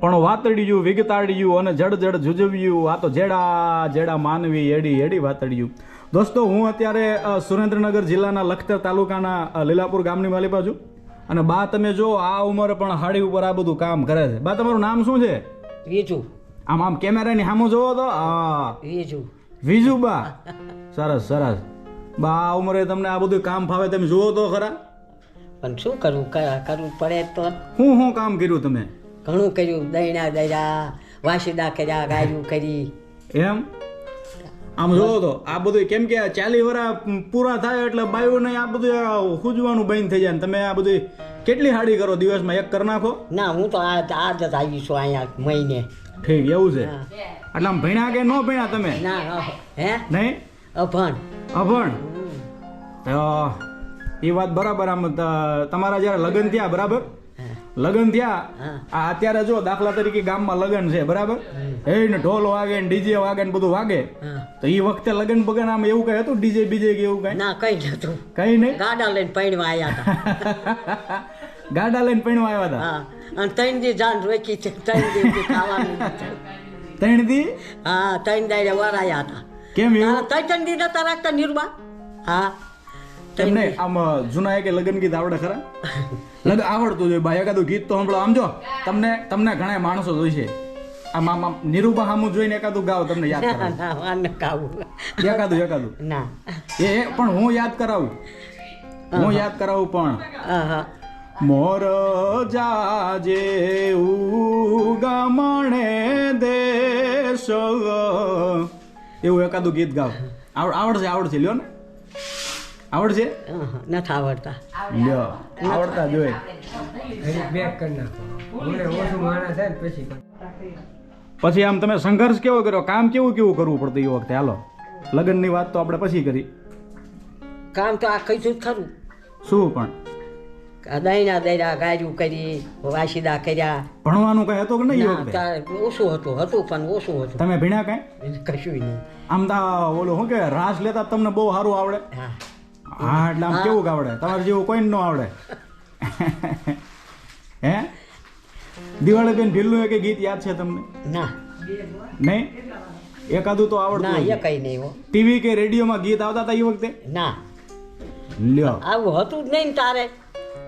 પણ વાતડિયું વિગતાડિયું અને જડ જડ જુજવ્યું. આ તો જેડા જેડા માનવી એડી એડી વાતડિયું દોસ્તો હું અત્યારે સુરેન્દ્રનગર જિલ્લાના લખતર તાલુકાના લીલાપુર ગામની માલી બાજુ. અને બા તમે જો આ ઉંમરે પણ હાડી ઉપર આ બધું કામ કરે છે. બા તમારું નામ શું છે? બીજું આમ આમ કેમેરાની સામું જોવો તો? હા. બીજું વિજુ બા. સરસ સરસ. બા આ ઉંમરે તમને આ બધું કામ ફાવે તમે જુઓ તો ખરા. પણ શું કરવું કરવું પડે તો? હું શું કામ કર્યું તમે? ઘણું કર્યું દૈણા દૈડા વાસીદા કર્યા ગાયું કરી. એમ? આમ જોવો તો આ બધું કેમ કે ચાલી વરા પૂરા થાય એટલે બાયુને આ બધું ખૂજવાનું બંધ થઈ જાય ને તમે આ બધું કેટલી હાડી કરો દિવસમાં? એક કરી નાખો? ના હું તો આ આ જ આવી છું અહીંયા મહિને. ઠીક એવું છે? એટલે આમ ભણ્યા કે ન ભણ્યા તમે? ના હે? નહીં? અભણ. અભણ. તો એ વાત બરાબર આમ તમારા જ્યારે લગ્ન થયા બરાબર. લગ્ન થયા. આ અત્યારે જો દાખલા તરીકે ગામમાં લગ્ન છે બરાબર? એ ને ઢોલ વાગે ને ડીજે વાગે ને બધું વાગે. તો એ વખતે લગ્ન બગન આમ એવું કઈ હતું? ડીજે બીજે કે એવું કઈ? ના કઈ નતું કઈ નહીં? ગાડા લઈને પૈણવા આવ્યા હતા. ગાડા લઈને પૈણવા આવ્યા હતા? હા. અને ત્રણ દી જાન રોકી છે ત્રણ દી ખાવાનું ત્રણ દી? હા ત્રણ દાડે વરાયા હતા. કેમ એવું? ત્રણ દી નતા રાખતા નિર્મા. હા. તમને આમ જૂના એક લગ્ન ગીત આવડે ખરા? લગ આવડતું જોઈએ ભાઈ એકાદું ગીત તો સાંભળો. આમ જો તમને તમને ઘણા માણસો જોઈશે આમ આમ આમ નિરૂપા સામું જોઈને એકાદું ગાવ તમને યાદ કરાવું એકાદું એકાદું? ના. એ પણ હું યાદ કરાવું. હું યાદ કરાવું પણ. મોર જાજે ઉગમણે દેશ. એવું એકાદું ગીત ગાવ આવડ આવડશે આવડશે લ્યો ને. આવડશે? નથી આવડતા. લ્યો આવડતા જોઈએ બેક કરી નાખો. ઓછું માણસ થાય પછી પછી આમ તમે સંઘર્ષ કેવો કર્યો? કામ કેવું કેવું કરવું પડતું એ વખતે? હાલો. લગ્નની વાત તો આપણે પછી કરી. કામ તો આ કીધું જ ખરું. શું પણ? આ દૈણા દૈડા ગાયું કરી વાસીદા કર્યા. ભણવાનું કઈ હતું કે નહીં ઓછું હતું હતું પણ ઓછું હતું. તમે ભીણ્યા કઈ? કશું નહીં. આમ તા ઓલું શું કે રાસ લેતા તમને બહુ સારું આવડે. હા. હા એટલે આમ કેવું આવડે તમારે જેવું કોઈ ન આવડે. હે? દિવાળી બેન ભીલું કે ગીત યાદ છે તમને? ના. નહીં? એકાદું તો ના આવડતું એ કઈ નહીં ટીવી કે રેડિયોમાં ગીત આવતા હતા એ વખતે? ના. લ્યો. આવું હતું જ નહીં તારે.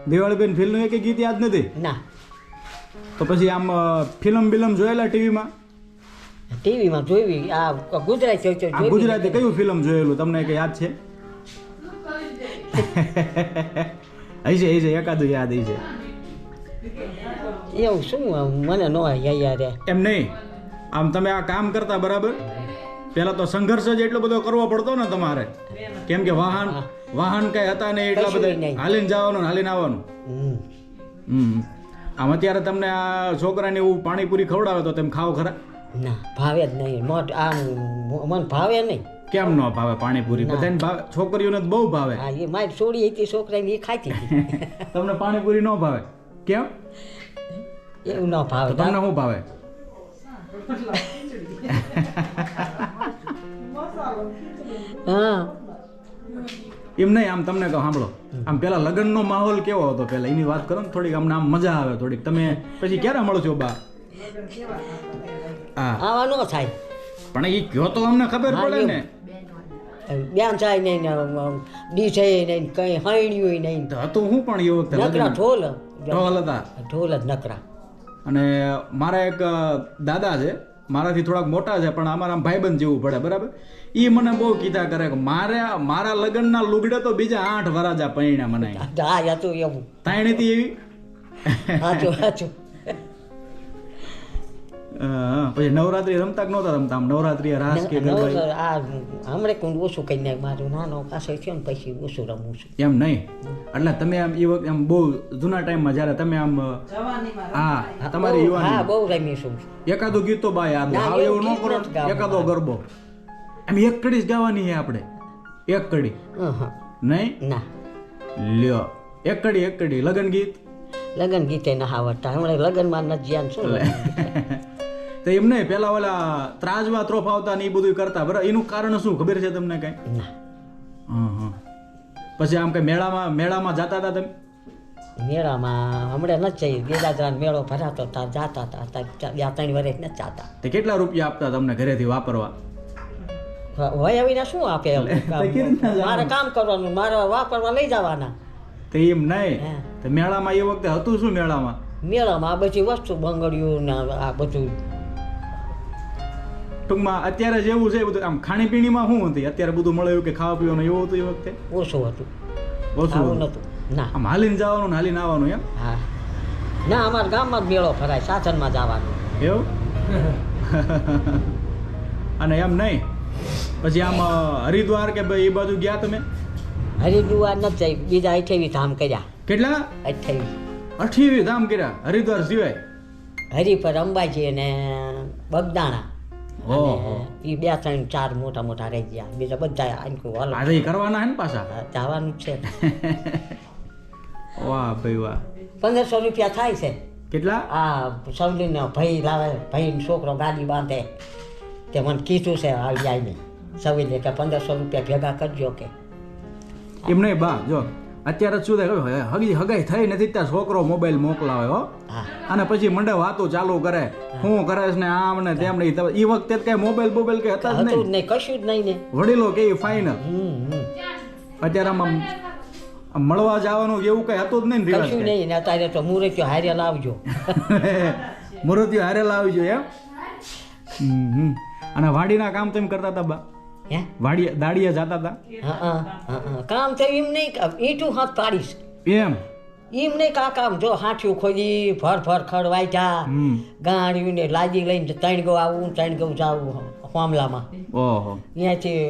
દિવાળી બેન ફિલ્મનું એક ગીત યાદ નથી? ના. તો પછી આમ ફિલ્મ બિલમ જોયેલા ટીવીમાં? ટીવીમાં જોઈ આ ગુજરાતી ગુજરાતી કયું ફિલ્મ જોયેલું? તમને કઈ યાદ છે? હશે છે એકાદું યાદ હશે એવું શું મને ન યાદ એમ નહીં. આમ તમે આ કામ કરતા બરાબર? પેલા તો સંઘર્ષ જ એટલો બધો કરવો પડતો ને તમારે. કેમ કે વાહન વાહન કઈ હતા નહીં એટલા બધા. હાલીને જવાનું હાલીને આવવાનું. હમ. હમ. આમ અત્યારે તમને આ છોકરાને એવું પાણીપુરી ખવડાવે તો તેમ ખાવ ખરા? ના ભાવે જ નહીં. મને ભાવે નહીં. કેમ ન ભાવે પાણીપુરી. બધાને ભાવે? છોકરીઓને તો બહુ ભાવે. હા એ મારી છોડી હતી છોકરાને એ ખાતી હતી. તમને પાણીપુરી ન ભાવે? કેમ? એવું ન ભાવે તમને શું ભાવે? હા. એમ નહીં આમ તમને કહો સાંભળો. આમ પેલા લગ્નનો માહોલ કેવો હતો પેલા? એની વાત કરો ને થોડીક અમને આમ મજા આવે થોડીક. તમે પછી ક્યારે મળો છો બા? હા આવા ન થાય. પણ એ કયો તો અમને ખબર પડે ને. બેન થાય નહીં ને ડીજે નહીં કઈ હૈણ્યું નહીં. તો હતું હું પણ એ વખતે નકરા ઢોલ. ઢોલ હતા. ઢોલ જ નકરા. અને મારા એક દાદા છે મારાથી થોડાક મોટા છે પણ અમારા ભાઈબંધ જેવું પડે બરાબર? એ મને બહુ કીધા કરે કે મારે મારા લગ્નના લુગડે તો બીજા આઠ વરાજા પૈણા મને હા હતું એવું. તાણી એવી? સાચું સાચું પછી નવરાત્રી રમતા કે નહોતા રમતા? આમ નવરાત્રી રાસ કે આ હમણે કોઈ ઓછું કરી નાખ મારું નાનો પાછળ થયો ને પછી ઓછું રમું છું. એમ નહીં? એટલે તમે આમ એ વખતે આમ બહુ જૂના ટાઈમમાં જ્યારે તમે આમ હા તમારી બહુ- હા બહુ રમી છું. એકાદો ગીત તો બાય આ હાવ એવું ન કરો એકાદો ગરબો. એમ એક કડી જ ગાવાની છે આપણે. એક કડી. નહીં? ના. લ્યો. એક કડી એક કડી. લગન ગીત? લગન ગીતે ના આવડતા હમણાં લગ્નમાં નથી જ્યાં શું તો એમ નહીં પેલા ઓલા ત્રાજવા ત્રોફ આવતા ને એ બધું કરતા બરાબર? એનું કારણ શું? ખબર છે તમને કઈ? પછી આમ કઈ મેળામાં મેળામાં જતા હતા તમે? મેળામાં હમણાં નથી જઈ. ગેદાદરાનો મેળો ભરાતો હતા જાતા હતા ત્યાં ત્રણ વર્ષ નથી જાતા. તે કેટલા રૂપિયા આપતા તમને ઘરેથી વાપરવા? હોય આવીને શું આપે? મારે કામ કરવાનું મારે વાપરવા લઈ જવાના. તો એમ નહીં. તો મેળામાં એ વખતે હતું શું મેળામાં? મેળામાં આ બધી વસ્તુ બંગડીયું ને આ બધું ટૂંકમાં અત્યારે જેવું છે બધું આમ ખાણીપીણીમાં શું હતી? અત્યારે બધું મળે એવું કે ખાવા પીવાનું એવું હતું એ વખતે? ઓછું હતું. ઓછું હતું. ના. આમ હાલીને જવાનું ને હાલીને આવવાનું એમ? હા. ના અમારા ગામમાં જ મેળો ફરાય સાધનમાં જવાનું. એવું? અને એમ નહીં? પછી આમ હરિદ્વાર કે ભાઈ એ બાજુ ગયા તમે? હરિદ્વાર નથી જઈ. બીજા અઠ્યાવીસ ધામ કર્યા. કેટલા? અઠ્યાવીસ. અઠ્યાવીસ ધામ કર્યા હરિદ્વાર સિવાય? હરિપર અંબાજી અને બગદાણા. એ બે ત્રણ ચાર મોટા મોટા રહી ગયા. બીજા બધા આંકું હાલો આજે કરવાના હે ને પાછા? જવાનું છે. વાહ ભાઈ વાહ. પંદરસો રૂપિયા થાય છે. કેટલા? આ સૌલીનો ભાઈ લાવે ભાઈ છોકરો ગાડી બાંધે. તે મને કીધું છે આવી આવીને. સવલીને કે પંદરસો રૂપિયા ભેગા કરજો કે. એમ નહીં બા જો. અત્યારે શું થાય હગી હગાઈ થઈ નથી ત્યાં છોકરો મોબાઈલ મોકલાવે હો. અને પછી મંડે વાતો ચાલુ કરે. હું. કરે ને આમ ને તેમ ને એ વખતે કઈ મોબાઈલ બોબાઈલ કઈ હતા જ નહીં. કશું જ નહીં ને. વડીલો કે ફાઈનલ અત્યારે આમાં મળવા જવાનું એવું કઈ હતું જ નહીં કશું નહીં ને અત્યારે તો મુરત્યો હારે લાવજો. મુરત્યો હારે લાવજો એમ. અને વાડીના કામ તેમ કરતા હતા બા? હે? દાડિયા જતા હતા હા હા કામ થયું એમ નહીં ઈટું હાથ પાડીશ એમ? એમ નહીં કા કામ જો હાથિયું ખોદી ભર ભર ખડવાઈ જા ગાડીયું ને લાદી લઈને ત્રણ ગો આવું ત્રણ ગો જાવું મામલામાં ઓહો. અહીંયાથી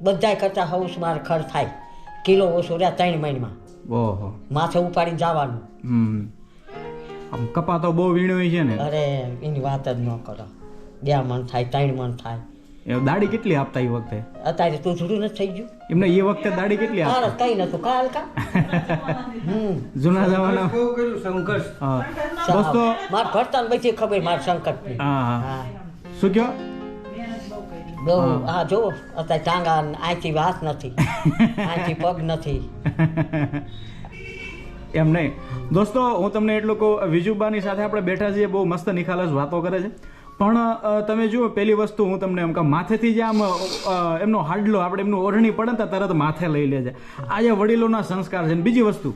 બધાય કરતા હાઉસ માર ખર્ચ થાય. કિલો ઓછો રહ્યા ત્રણ મહિનામાં ઓહો. માથે ઉપાડીને જવાનું. હમ. આમ કપા તો બહુ વીણ્યો છે ને? અરે એની વાત જ ન કરો. બે મણ થાય ત્રણ મણ થાય. એ દાડી કેટલી આપતા એ વખતે? અત્યારે તું જુડું નથી થઈ ગયું. એમને એ વખતે દાડી કેટલી આપતા? કઈ નતું કાલ કા જૂના જમાના બહુ કર્યું સંઘર્ષ. હા. દોસ્તો માર ભરતા ને બધી ખબર માર સંકટ હા હા. હા. શું કયો? બહુ હા. જો અત્યારે ટાંગા આથી વાત નથી. આથી પગ નથી. એમ નહીં. દોસ્તો હું તમને એટલું કહું વિજુબાની સાથે આપણે બેઠા છીએ બહુ મસ્ત નિખાલસ વાતો કરે છે. પણ તમે જુઓ પેલી વસ્તુ હું તમને એમ કહું માથેથી જે આમ એમનો હાડલો આપણે એમનું ઓઢણી પડે ને તો તરત માથે લઈ લે છે આ જે વડીલોના સંસ્કાર છે બીજી વસ્તુ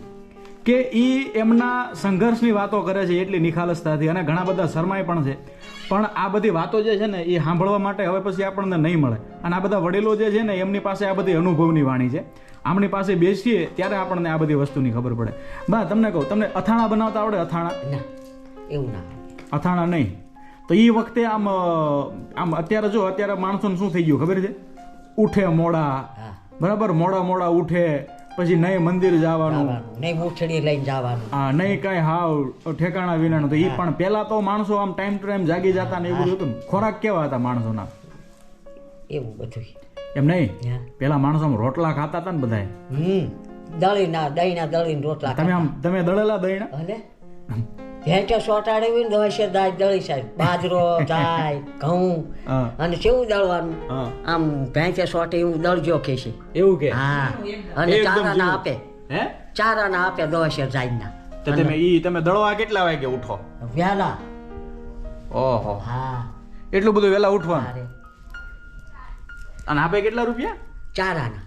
કે એ એમના સંઘર્ષની વાતો કરે છે એટલી નિખાલસતાથી અને ઘણા બધા શરમાય પણ છે. પણ આ બધી વાતો જે છે ને એ સાંભળવા માટે હવે પછી આપણને નહીં મળે. અને આ બધા વડીલો જે છે ને એમની પાસે આ બધી અનુભવની વાણી છે. આમની પાસે બેસીએ ત્યારે આપણને આ બધી વસ્તુની ખબર પડે. બા તમને કહું તમને અથાણા બનાવતા આવડે અથાણા? ના એવું ના. અથાણા નહીં. તો એ વખતે આમ આમ અત્યારે જો અત્યારે માણસોને શું થઈ ગયું ખબર છે? ઉઠે મોડા. બરાબર? મોડા મોડા ઉઠે પછી નહીં મંદિર જવાનું. નહીં મૂઠડી લઈને જવાનું. હા નહીં કાંઈ હાવ ઠેકાણા વિનાનું. તો એ પણ પહેલાં તો માણસો આમ ટાઈમ ટુ ટાઈમ જાગી જતા ને એવું બધું હતું ખોરાક કેવા હતા માણસોના? એવું બધું એમ નહીં પેલા માણસો આમ રોટલા ખાતા હતા ને બધા હમ. દળીના દહીંના દળીને રોટલા તમે આમ તમે દળેલા દહીં હલે ભેંટે સોટાડે હોય ને દોશે દાય દળી સાહેબ. બાજરો જાય ઘઉં અને કેવું દળવાનું. આમ ભેંચે સોટે એવું દળજો કે છે. એવું કે? હા. અને ચારા ના આપે. હે? ચારાના આપે દોશે જાયના તો તમે ઈ તમે દળવા કેટલા વાગે ઉઠો? વહેલા ઓહો. હા. એટલું બધું વહેલા ઉઠવાનું? અને આપે કેટલા રૂપિયા? ચારાના.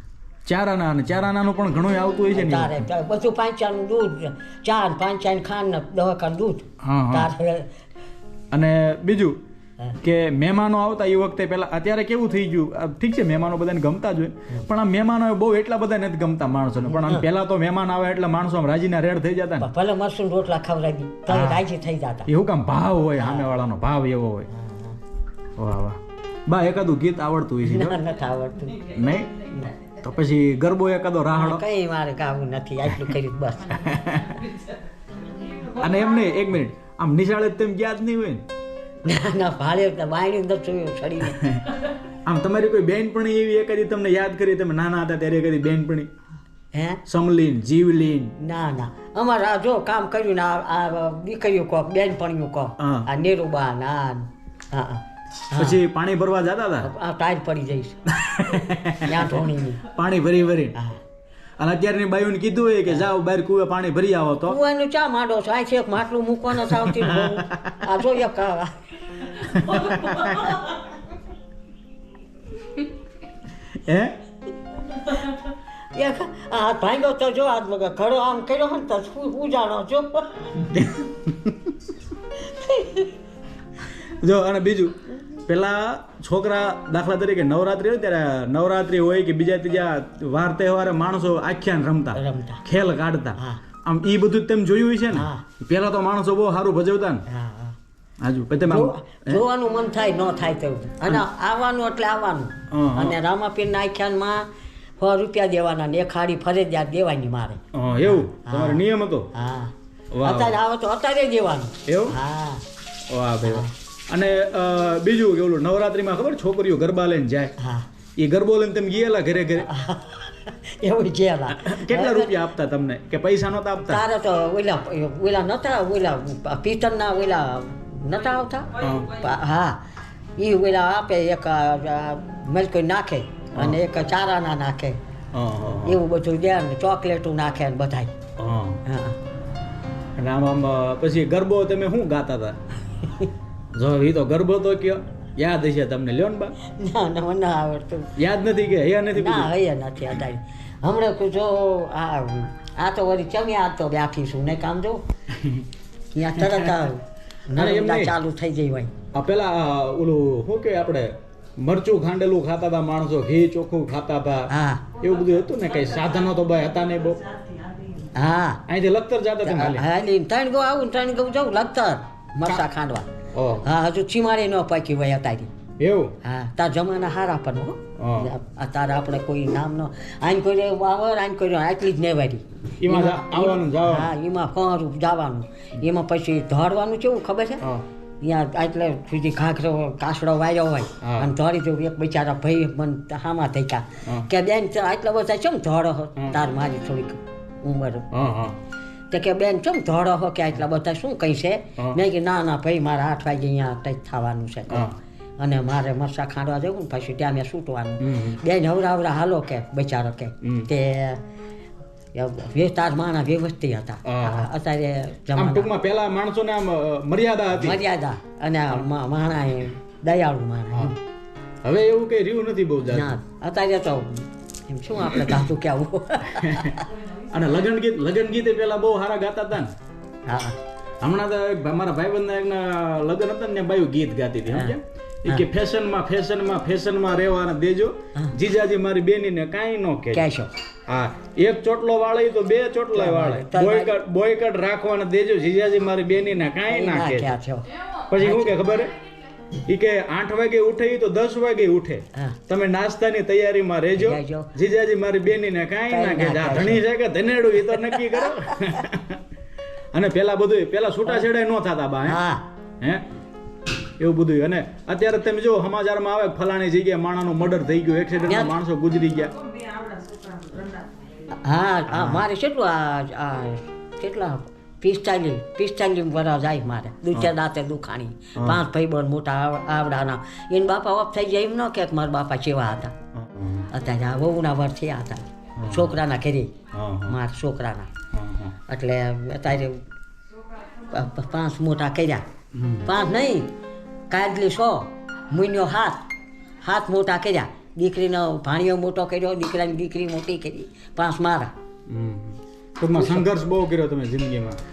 ચારાના અને ચારાનાનું પણ ઘણું આવતું હોય છે ને તારે તારે બધું પાંચાનું દૂધ ચા ને પાંચાનું ખાંડ ને દવાખાનું દૂધ. તારે અને બીજું કે મહેમાનો આવતા એ વખતે પહેલા અત્યારે કેવું થઈ ગયું ઠીક છે મહેમાનો બધાને ગમતા જ હોય પણ આ મહેમાનો બહુ એટલા બધા નથી ગમતા માણસોને. પણ આમ પહેલા તો મહેમાન આવે એટલે માણસો આમ રાજીના રેડ થઈ જતા ને. ભલે મરસું રોટલા ખવડાવી તો રાજી થઈ જતા. એવું કામ ભાવ હોય સામેવાળાનો ભાવ એવો હોય. વાહ વાહ. બા એકાદું ગીત આવડતું હોય છે નથી આવડતું. નહીં? તો પછી ગરબો એકાદો રાહડો. કઈ મારે કામ નથી આટલું કર્યું બસ. અને એમ નહીં એક મિનિટ. આમ નિશાળે તેમ ગયા જ નહીં હોય ને? ના ભાડે નથી જોયું છડીને આમ તમારી કોઈ બેનપણી એવી એકાદી તમને યાદ કરી તમે નાના હતા ત્યારે એકાદી બેનપણી? હે? સમલીન જીવલીન? ના ના. અમારે આ જો કામ કર્યું ને આ દીકરીઓ કહો બેનપણીઓ હા. આ નેરુબા ના હા હા. પછી પાણી ભરવા જતા હતા? આ ટાયર પડી જઈશ ત્યાં ધોણી પાણી ભરી ભરી. હા. અને અત્યારની બાયુને કીધું હોય કે જાઓ બહાર કુવે પાણી ભરી આવો તો. કુવાનું ચા માંડો છો? આ છે માટલું મૂકવાનો સાવથી આ જોઈએ કાવા હે? એક આ તો જો આજ મગર ઘડો આમ કર્યો હોય ને તો ઉજાણો જો. જો અને બીજું? પેલા છોકરા દાખલા તરીકે નવરાત્રી હોય ત્યારે નવરાત્રી હોય કે બીજા ત્રીજા વાર તહેવારે માણસો આખ્યાન રમતા રમતા. ખેલ કાઢતા. આમ ઈ બધું તેમ જોયું છે ને? પહેલા તો માણસો બહુ સારું ભજવતા ને. હાજુ તમે જોવાનું મન થાય ન થાય તેવું. અને આવવાનું એટલે આવવાનું. અને રામાપીરના આખ્યાનમાં સો રૂપિયા દેવાના ને હાડી ફરજિયાત દેવાની મારે. એવું? તમારો નિયમ હતો? હા. અત્યારે આવે તો અત્યારે દેવાનું. એવું? હા. વાહ ભાઈ. અને બીજું કે ઓલું નવરાત્રીમાં ખબર છોકરીઓ ગરબા લઈને જાય? હા. એ ગરબો લઈને તમે ગયેલા ઘરે ઘરે? એવું છે કેટલા રૂપિયા આપતા તમને? કે પૈસા નહોતા આપતા? તારે તો ઓલા ઓલા નતા ઓલા પિત્તરના ઓલા નતા આવતા? હા. એ ઓલા આપે એક મલકો નાખે અને એક ચારાના નાખે. એવું બધું દે ને ચોકલેટું નાખે ને બધાય. હા. આમ પછી ગરબો તમે શું ગાતા હતા? જો એ તો ગરબો તો કયો. યાદ હશે તમને લ્યો ને બા. ના ના મને આવડતું. યાદ નથી કે હૈયા નથી ના? હૈયા નથી અત્યારે હમણાં જો આ આ તો વળી ચમી આ તો છું ને કામ જો. ત્યાં તરત આ ના, એમ નર્મદા નહીં. ચાલુ થઈ જઈ હોય. પેલા ઓલું શું કે આપણે મરચું ખાંડેલું ખાતા હતા માણસો ઘી ચોખ્ખું ખાતા હતા. હા. એવું બધું હતું ને કઈ સાધનો તો ભાઈ હતા નહીં બહુ? હા. અહીંથી લખતર જતા હતા ખાલી હા ત્રણ ગો આવું ત્રણ ગો જાઉં લગતર મરચા ખાંડવા. હા હજુ ચીમાડી ન પાકી હોય તારી એવું? હા તાર જમાના હારા પણ હો. અત્યારે આપણે કોઈ નામ નો. આઈન કોઈ વાવર આઈન કોઈ આટલી જ નેવારી. એમાં આવવાનું જવાનું. હા એમાં ફરું જવાનું. એમાં પછી ધોડવાનું કેવું ખબર છે? ત્યાં એટલે સુધી ઘાઘરો કાસડો વાયો હોય. અને ધોરી જવું એક બિચારા ભાઈ મન હામાં થઈ ગયા કે બેન આટલા બધા ધોડો હો? તાર મારી થોડીક ઉંમર. હા હા તો કે બેન ચમ ધોડો હો કે આટલા બધા શું કહી છે મેં કે ના ના ભાઈ મારે આઠ વાગે અહીંયા ટચ થવાનું છે. અને મારે મરસા ખાંડવા જવું ને પછી ત્યાં મેં છૂટવાનું બેન હવરા હવરા હાલો કે બચારો કે. તે વિસ્તાર માણા વ્યવસ્થિત હતા. અત્યારે ટૂંકમાં પેલા માણસોને આમ મર્યાદા હતી. મર્યાદા. અને માણા એ દયાળુ માણા હવે એવું કઈ રહ્યું નથી બહુ ના અત્યારે તો એમ શું આપણે ગાતું કેવું અને લગન ગીત લગન ગીતે પેલા બહુ સારા ગાતા હતા ને. હા. હમણાં તો એક મારા ભાઈબંધના એકના લગ્ન હતા ને બાયું ગીત ગાતી હતી? કે ફેશનમાં ફેશનમાં ફેશનમાં રહેવાના દેજો. જીજાજી મારી બેનીને કાંઈ ન કે કહેશો. હા. એક ચોટલો વાળે તો બે ચોટલા વાળે. બોયકટ બોયકટ રાખવાના દેજો. જીજાજી મારી બેનીને કાંઈ ના કે પછી શું કે ખબર હે? ઈ કે આઠ વાગે ઉઠે ઈ તો દસ વાગે ઉઠે. તમે નાસ્તાની તૈયારીમાં રહેજો. રહેજો. જીજાજી મારી બેનીને કાંઈ ના કાંઈ કે ના આ કહેજો. ધણી છે કે ધનેડું ઈ તો નક્કી કરો. અને પેલા બધું પેલા છૂટાછેડા ન થતા બા હે? એવું બધું અને અત્યારે તમે જો સમાચારમાં આવે ફલાણી જગ્યાએ માણાનું મર્ડર થઈ ગયું એક્સિડન્ટમાં? માણસો ગુજરી ગયા. હા મારે કેટલું કેટલા પિસ્તાલીસ પિસ્તાલીસ વર્ષ જાય મારે. દૂચે દાંતે દુખાણી. પાંચ ભાઈ બહેન મોટા આવડાના. એને બાપા ઓફ થઈ જાય એમ ન કે મારા બાપા કેવા હતા. અત્યારે આ વહુના વર થયા હતા. છોકરાના ઘરે. મારા છોકરાના. એટલે અત્યારે પાંચ મોટા કર્યા. પાંચ નહીં. કાયદલી સો. મુન્યો હાથ. હાથ મોટા કર્યા. દીકરીનો ભાણિયો મોટો કર્યો. દીકરાની દીકરી મોટી કરી. પાંચ મારા. ટૂંકમાં સંઘર્ષ બહુ કર્યો તમે જિંદગીમાં.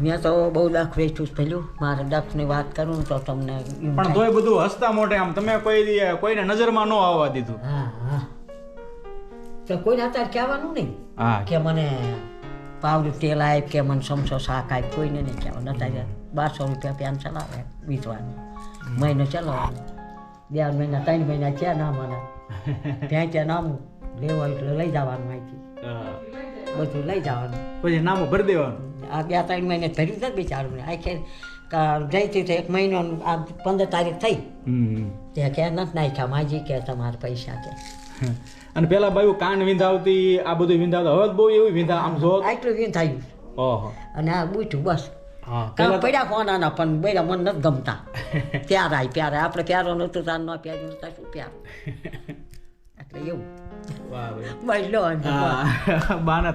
મેં તો બહુ દખ વેચું પેલું. મારે દખની વાત કરું તો તમને પણ તોય બધું હસતા મોટે આમ તમે કોઈ કોઈને નજરમાં ન આવવા દીધું. હા હા. તો કોઈને અત્યારે કહેવાનું નહીં કે મને પાવડું તેલ આપ કે મને સમસો શાક આપ કોઈને નહીં કહેવાનું. અત્યારે બારસો રૂપિયા પેન ચલાવે વીતવાનું મહિનો ચલાવવાનું બે મહિના ત્રણ મહિના છે ના મને ત્યાં ત્યાં નામું? લેવા એટલે લઈ જવાનું અહીંથી. બધું લઈ જવાનું. પછી નામો ભરી દેવાનું. આ બે ત્રણ મહિને ભર્યું નથી બિચારું આખે જઈતી તો એક મહિનો આ પંદર તારીખ થઈ. તે કે નથી નાખ્યા માજી કે તમારા પૈસા કે. અને પેલા ભાઈ કાન વિંધાવતી આ બધું વિંધાવતા. હવે બહુ એવું વિંધા આમ જો આટલું વિંધાયું. ઓહો. અને આ બૂઠું બસ. હા કામ પડ્યા હોનાના પણ બેડા મને નથી ગમતા. ત્યાર આય પ્યારે આપણે પ્યારો નહોતું તાર ન પ્યાર નતા શું પ્યાર? એટલે એવું. બસ લો બાના